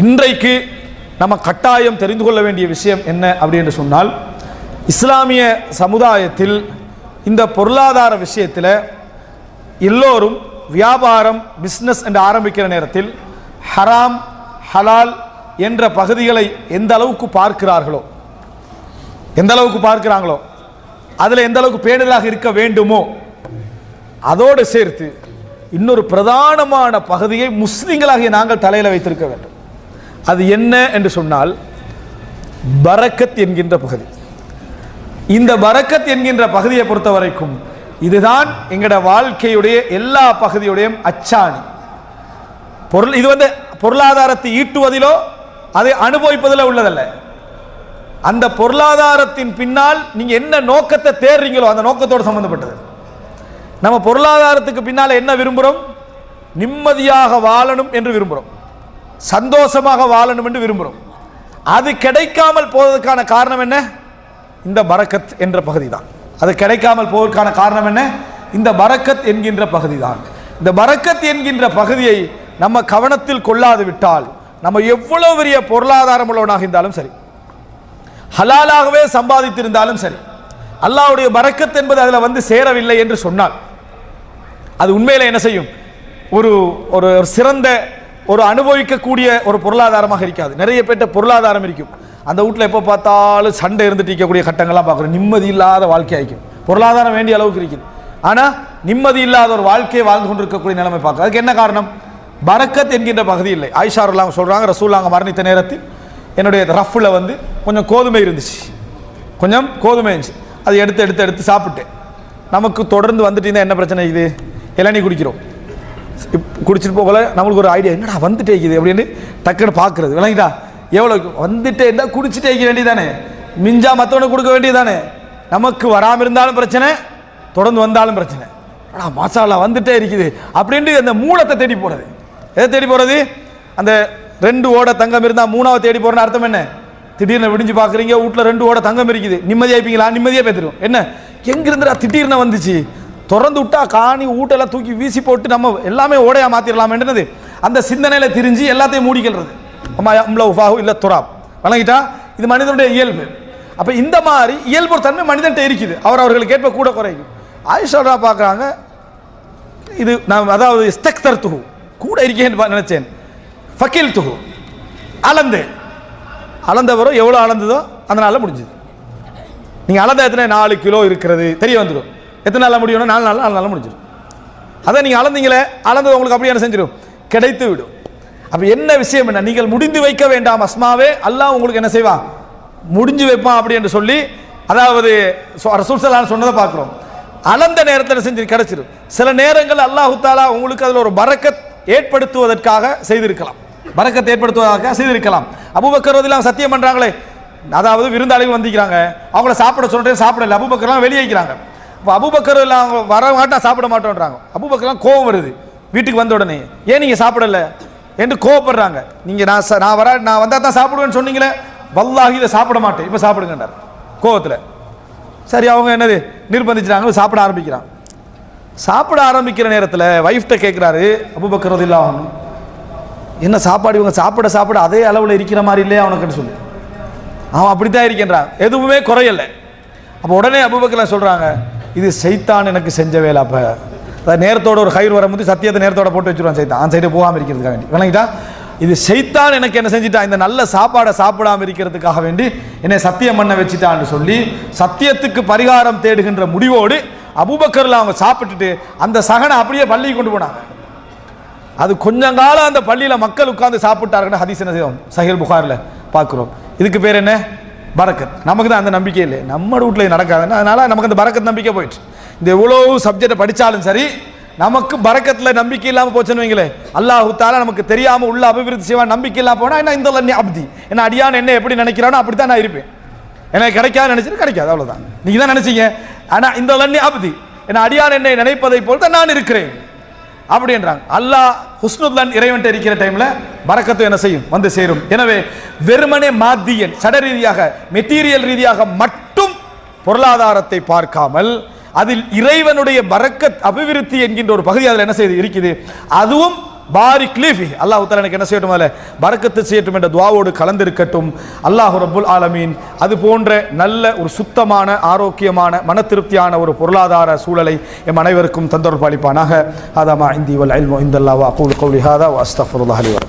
இன்றைக்கு நம்ம கட்டாயம் தெரிந்து கொள்ள வேண்டிய விஷயம் என்ன அப்படின்னு சொன்னால் இஸ்லாமிய சமுதாயத்தில் இந்த பொருளாதார விஷயத்தில் எல்லோரும் வியாபாரம் பிஸ்னஸ் என்று ஆரம்பிக்கிற நேரத்தில் ஹராம் ஹலால் என்ற பகுதிகளை எந்த அளவுக்கு பார்க்கிறார்களோ எந்த அளவுக்கு பார்க்கிறாங்களோ அதில் எந்த அளவுக்கு பேணுதலாக இருக்க வேண்டுமோ அதோடு சேர்த்து இன்னொரு பிரதானமான பகுதியை முஸ்லிம்களாகிய நாங்கள் தலையில் வைத்திருக்க வேண்டும். அது என்ன என்று சொன்னால் பரக்கத் என்கின்ற பகுதி. இந்த பரக்கத் என்கின்ற பகுதியை பொறுத்த வரைக்கும் இதுதான் எங்களோட வாழ்க்கையுடைய எல்லா பகுதியுடையும் அச்சாணி. பொருள் இது வந்து பொருளாதாரத்தை ஈட்டுவதிலோ அதை அனுபவிப்பதில் உள்ளதல்ல. அந்த பொருளாதாரத்தின் பின்னால் நீங்க என்ன நோக்கத்தை தேடுறீங்களோ அந்த நோக்கத்தோடு சம்பந்தப்பட்டது. நம்ம பொருளாதாரத்துக்கு பின்னால் என்ன விரும்புகிறோம் நிம்மதியாக வாழணும் என்று விரும்புகிறோம் சந்தோஷமாக வாழணும் என்று விரும்புகிறோம் அது கிடைக்காமல் போவதற்கான காரணம் என்ன? இந்த பரக்கத் என்ற பகுதி தான் அது கிடைக்காமல் போவதற்கான காரணம் என்ன? இந்த பரக்கத் என்கின்ற பகுதி தான் இந்த பரக்கத் என்கின்ற பகுதியை நம்ம கவனத்தில் கொள்ளாது விட்டால் நம்ம எவ்வளவு பெரிய பொருளாதாரம் உள்ளவனாக இருந்தாலும் சரி ஹலாலாகவே சம்பாதித்திருந்தாலும் சரி அல்லாவுடைய பரக்கத் என்பது அதில் வந்து சேரவில்லை என்று சொன்னால் அது உண்மையில் என்ன செய்யும்? ஒரு ஒரு சிறந்த ஒரு அனுபவிக்கக்கூடிய ஒரு பொருளாதாரமாக இருக்காது. நிறைய பேர்ட்ட பொருளாதாரம் இருக்கும். அந்த வீட்டில் எப்போ பார்த்தாலும் சண்டை இருந்துட்டு இருக்கக்கூடிய கட்டங்கள்லாம் பார்க்குறோம் நிம்மதி இல்லாத வாழ்க்கை பொருளாதாரம் வேண்டிய அளவுக்கு இருக்குது. ஆனால் நிம்மதி இல்லாத ஒரு வாழ்க்கையை வாழ்ந்து கொண்டிருக்கக்கூடிய நிலைமை பார்க்க. அதுக்கு என்ன காரணம்? பரக்கத் என்கின்ற பகுதி இல்லை. ஆயிஷாரெல்லாம் சொல்கிறாங்க ரசூலாங்க மரணித்த நேரத்தில் என்னுடைய ரஃப்பில் வந்து கொஞ்சம் கோதுமை இருந்துச்சு. கொஞ்சம் கோதுமை இருந்துச்சு. அது எடுத்து எடுத்து எடுத்து சாப்பிட்டேன். நமக்கு தொடர்ந்து வந்துட்டு என்ன பிரச்சனை இது? இளநீ குடிக்கிறோம். குடிச்சிட்டு போகல நம்மளுக்கு ஒரு ஐடியா என்னடா வந்துட்டே இருக்குது அப்படின்னு டக்குன்னு பார்க்குறது. விளங்கிட்டா? எவ்வளோ வந்துட்டே இருந்தால் குடிச்சிட்டே இருக்க வேண்டியதானே மிஞ்சா மற்றவனுக்கு கொடுக்க வேண்டியதானே நமக்கு வராமல் இருந்தாலும் பிரச்சனை தொடர்ந்து வந்தாலும் பிரச்சனை. ஆனால் மசாலா வந்துட்டே இருக்குது அப்படின்ட்டு அந்த மூலத்தை தேடி போகிறது எதை தேடி போகிறது அந்த ரெண்டு ஓட தங்கம் இருந்தால் மூணாவது தேடி போகிறேன்னு அர்த்தம் என்ன? திடீர்னு விடிஞ்சு பார்க்குறீங்க வீட்டில் ரெண்டு ஓட தங்கம் இருக்குது. நிம்மதியாக இருப்பீங்களா? நிம்மதியாக பேத்துருவோம் என்ன? எங்கிருந்துடா திடீர்னு வந்துச்சு? திறந்து விட்டா காணி ஊட்டெல்லாம் தூக்கி வீசி போட்டு நம்ம எல்லாமே ஓடையா மாத்திரலாமன்றது அந்த சிந்தனையில திரிஞ்சு எல்லாத்தையும் மூடிக்கிறது அம்மா அம்ல உஃபாஹு இல்லை துராப். வழங்கிட்டா? இது மனிதனுடைய இயல்பு. அப்ப இந்த மாதிரி இயல்பு ஒரு தன்மை மனிதன்ட்ட இருக்குது. அவர் அவர்களுக்கு ஏற்ப கூட குறையும். ஆயுஷோடா பார்க்குறாங்க இது நான் அதாவது இஸ்தக்தர் துகு கூட இருக்கேன்னு நினச்சேன் நினைச்சேன். ஃபக்கீல் துகு அளந்து. அளந்தவரோ எவ்வளோ அளந்ததோ அதனால் முடிஞ்சுது. நீங்கள் அளந்த எத்தனை? நாலு கிலோ இருக்கிறது. தெரிய வந்துடும் எத்தனை நாளில் முடியணும் நாலு நாள் நாலு நாளில் முடிஞ்சிடும் அதை நீங்கள் அளந்தீங்களே அளந்தது உங்களுக்கு அப்படியே என்ன செஞ்சிடும் கிடைத்து விடும். அப்போ என்ன விஷயம் என்ன? நீங்கள் முடிந்து வைக்க வேண்டாம் அஸ்மாவே அல்லாஹ் உங்களுக்கு என்ன செய்வான்? முடிஞ்சு வைப்பான் அப்படி என்று சொல்லி அதாவது சொ- ரசூல் சொன்னதை பார்க்குறோம். அளந்த நேரத்தில் செஞ்சு கிடைச்சிடும் சில நேரங்கள் அல்லாஹு தாலா உங்களுக்கு அதில் ஒரு பரக்கத் ஏற்படுத்துவதற்காக செய்திருக்கலாம். பறக்கத்தை ஏற்படுத்துவதற்காக செய்திருக்கலாம். அபூபக்கர் ரலியல்லாஹு சத்தியம் பண்ணுறாங்களே அதாவது விருந்தாளிகள் வந்திக்கிறாங்க அவங்கள சாப்பிட சொல்லிட்டு சாப்பிடல. அபுபக்கர்லாம் வெளியே வைக்கிறாங்க. இப்போ அபுபக்கர் எல்லாம் அவங்க வர மாட்டா சாப்பிட மாட்டோன்றாங்க. அபுபக்கர்லாம் கோவம் வருது. வீட்டுக்கு வந்த உடனே ஏன் நீங்கள் சாப்பிடல? என்று கோவப்படுறாங்க. நீங்கள் நான் நான் வர நான் வந்தால் தான் சாப்பிடுவேன்னு சொன்னீங்களே? வல்லாகி இதை சாப்பிட மாட்டேன். இப்போ சாப்பிடுங்கன்றார் கோவத்தில். சரி அவங்க என்னது? நிர்பந்திச்சிட்டாங்க. சாப்பிட ஆரம்பிக்கிறான். சாப்பிட ஆரம்பிக்கிற நேரத்தில் வைஃப்ட்ட கேட்குறாரு அபூபக்கர் இல்லை அன்ஹு. என்ன சாப்பாடு? இவங்க சாப்பிட சாப்பிட அதே அளவில் இருக்கிற மாதிரி இல்லையா அவனுக்குன்னு சொல்லி. அவன் அப்படித்தான் இருக்கின்றான். எதுவுமே குறையல. அப்போ உடனே அபுபக்கர்லாம் சொல்கிறாங்க இது சைத்தான் எனக்கு செஞ்ச வேலை அப்போ. அதாவது நேரத்தோட ஒரு கயிறு வரும்போது சத்தியத்தை நேரத்தோட போட்டு வச்சிருவான் சைத்தான். அந்த சைடு போகாமல் இருக்கிறதுக்காக வேண்டி. விளங்கிட்டா? இது சைத்தான் எனக்கு என்ன செஞ்சிட்டான் இந்த நல்ல சாப்பாடை சாப்பிடாம இருக்கிறதுக்காக வேண்டி என்னை சத்தியம் பண்ண வச்சுட்டான்னு சொல்லி சத்தியத்துக்கு பரிகாரம் தேடுகின்ற முடிவோடு அபுபக்கரில் அவங்க சாப்பிட்டுட்டு அந்த சகனை அப்படியே பள்ளிக்கு கொண்டு போனாங்க. அது கொஞ்சம் காலம் அந்த பள்ளியில் மக்கள் உட்காந்து சாப்பிட்டார்கள் ஹதீஸ் என்ன செய்வோம் சஹீல் புகாரில் பார்க்குறோம். இதுக்கு பேர் என்ன? பரக்கத் நமக்கு தான் அந்த நம்பிக்கை இல்லை நம்ம வீட்டில் நடக்காதுன்னா. அதனால நமக்கு அந்த பரக்கத் நம்பிக்கை போயிடுச்சு. இந்த எவ்வளோ சப்ஜெக்டை படித்தாலும் சரி நமக்கு பரக்கத்தில் நம்பிக்கை இல்லாமல் போச்சுன்னு வைங்களேன் அல்லாஹு தாலா நமக்கு தெரியாமல் உள்ள அபிவிருத்தி செய்வான். நம்பிக்கை இல்லாமல் போனால் என்ன இந்த அப்தி? என்ன அடியான் என்ன எப்படி நினைக்கிறானோ அப்படி தான் நான் இருப்பேன். எனக்கு கிடைக்காது நினச்சிட்டு கிடைக்காது அவ்வளோதான் நீங்கள் தான் நினச்சிங்க? ஆனால் இந்த லண்ணி அப்தி என்ன அடியான் என்னை நினைப்பதை போல் தான் நான் இருக்கிறேன். அப்படின்றாங்க. அல்லாஹ் ஹுஸ்னுல்லன் இறைவன்ட்ட இருக்கிற டைம்ல பறக்கத்தும் என்ன செய்யும்? வந்து சேரும். எனவே வெறுமனே மாத்தியன் சட ரீதியாக மெட்டீரியல் ரீதியாக மட்டும் பொருளாதாரத்தை பார்க்காமல் அதில் இறைவனுடைய பறக்கத் அபிவிருத்தி என்கின்ற ஒரு பகுதி அதில் என்ன செய்து இருக்குது? அதுவும் பாரிக் லீஃபி அல்லாஹ் தாலா எனக்கு என்ன செய்யட்டும் அதில் பறக்கத்து செய்யட்டும் என்ற துவாவோடு கலந்திருக்கட்டும். அல்லாஹ் ரபுல் ஆலமீன். அது போன்ற நல்ல ஒரு சுத்தமான ஆரோக்கியமான மன திருப்தியான ஒரு பொருளாதார சூழலை எம் அனைவருக்கும் தந்தொரு அளிப்பானாக ஹாதா இந்தி வல் அல்மோ இந்தல்லா வா அகூலு கௌலி ஹாதா வ